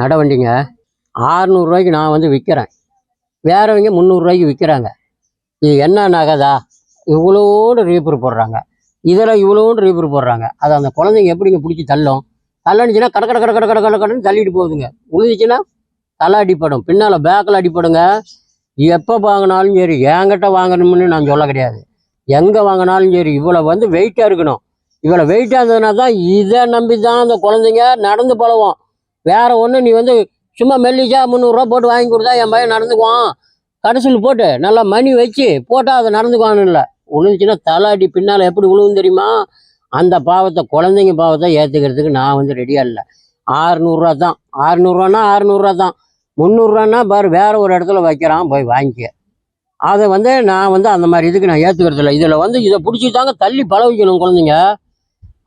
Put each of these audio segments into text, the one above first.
நடவண்டிங்க. ஆறுநூறுவாய்க்கு நான் வந்து விற்கிறேன் வேறவங்க முந்நூறுரூவாய்க்கு விற்கிறாங்க இது என்ன நகைதா? இவ்வளோண்டு ரீப்பர் போடுறாங்க. இதில் இவ்வளோண்டு ரீப்பர் போடுறாங்க. அதை அந்த குழந்தைங்க எப்படிங்க பிடிச்சி தள்ளும்? தள்ளனுச்சுன்னா கட கட கட கட கட கட கடன்னு தள்ளிட்டு போகுதுங்க. உழுதுச்சுன்னா தலை அடிப்படும் பின்னால் பேக்கில் அடிப்படுங்க எப்போ வாங்கினாலும் சரி என்கிட்ட வாங்கணும்னு நான் சொல்ல கிடையாது. எங்கே வாங்கினாலும் சரி இவ்வளோ வந்து வெயிட்டாக இருக்கணும். இவ்வளோ வெயிட்டாக இருந்ததுனா தான் இதை நம்பி தான் அந்த குழந்தைங்க நடந்து பழவோம் வேற ஒன்று நீ வந்து சும்மா மெல்லிச்சா முந்நூறுரூவா போட்டு வாங்கி கொடுத்தா என் பையன் நடந்துக்குவான். கடைசியில் போட்டு நல்லா மணி வச்சு போட்டால் அதை நடந்துக்குவான்னு இல்லை விழுந்துச்சுன்னா தலை பின்னால் எப்படி விழுவும் தெரியுமா? அந்த பாவத்தை குழந்தைங்க பாவத்தை ஏற்றுக்கிறதுக்கு நான் வந்து ரெடியாக இல்லை. ஆறுநூறுரூவா தான். ஆறுநூறுவானா ஆறுநூறுரூவா தான். முந்நூறுரூவானா பாரு வேறு ஒரு இடத்துல வைக்கிறான் போய் வாங்கிக்க. அதை வந்து நான் வந்து அந்த மாதிரி இதுக்கு நான் ஏற்றுக்கிறது இல்லை இதில் வந்து இதை பிடிச்சி தாங்க தள்ளி பழகிக்கணும் குழந்தைங்க.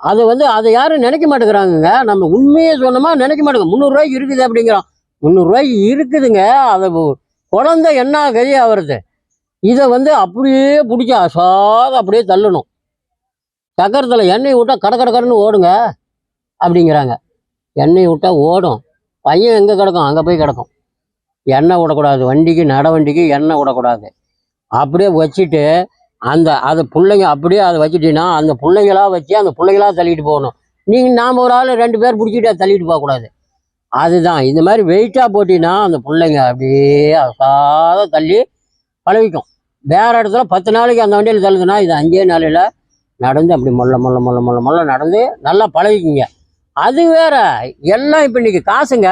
அதை வந்து அதை யாரும் நினைக்க மாட்டேங்கிறாங்கங்க. நம்ம உண்மையே சொன்னோமா நினைக்க மாட்டேங்க. முந்நூறுரூவாய்க்கு இருக்குது அப்படிங்கிறோம். முந்நூறுரூவாய்க்கு இருக்குதுங்க. அதை குழந்த குழந்தை என்ன கதி வருது இதை வந்து அப்படியே பிடிச்சி அசாக அப்படியே தள்ளணும். சக்கரத்தில் எண்ணெய் விட்டால் கட கட கடன்னு ஓடுங்க அப்படிங்கிறாங்க. எண்ணெய் விட்டா ஓடும். பையன் எங்கே கிடக்கும்? அங்கே போய் கிடக்கும். எண்ணெய் விடக்கூடாது வண்டிக்கு நட வண்டிக்கு எண்ணெய் விடக்கூடாது அப்படியே வச்சுட்டு அந்த அது பிள்ளைங்க அப்படியே அதை வச்சுட்டீங்கன்னா அந்த பிள்ளைங்களா வச்சு அந்த பிள்ளைங்களா தள்ளிட்டு போகணும். நீங்கள் நாம் ஒரு ஆள் ரெண்டு பேர் பிடிச்சிட்டு தள்ளிட்டு போகக்கூடாது அதுதான் இந்த மாதிரி வெயிட்டாக போட்டிங்கன்னா அந்த பிள்ளைங்க அப்படியே அசாத தள்ளி பழகிக்கும். வேறு இடத்துல பத்து நாளைக்கு அந்த வண்டியில் தள்ளுதுன்னா இது அஞ்சே நாளையில் நடந்து அப்படி மொல்ல மொல்ல மொல்ல மொல்ல மொல்ல நடந்து நல்லா பழகிக்குங்க. அது வேற எல்லாம் இப்போ இன்னைக்கு காசுங்க.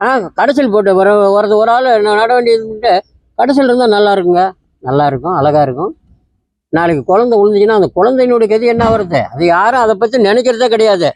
ஆ கடைசியில் போட்டு வர ஒரு ஆள் நட வேண்டியது கடைசியில் இருந்தால் நல்லா இருக்குங்க. நல்லா இருக்கும் அழகாக இருக்கும். நாளைக்கு குழந்தை விழுந்துச்சுன்னா அந்த குழந்தையினுடைய கதி என்ன வருது? அது யாரும் அதை பற்றி நினைக்கிறதே கிடையாது.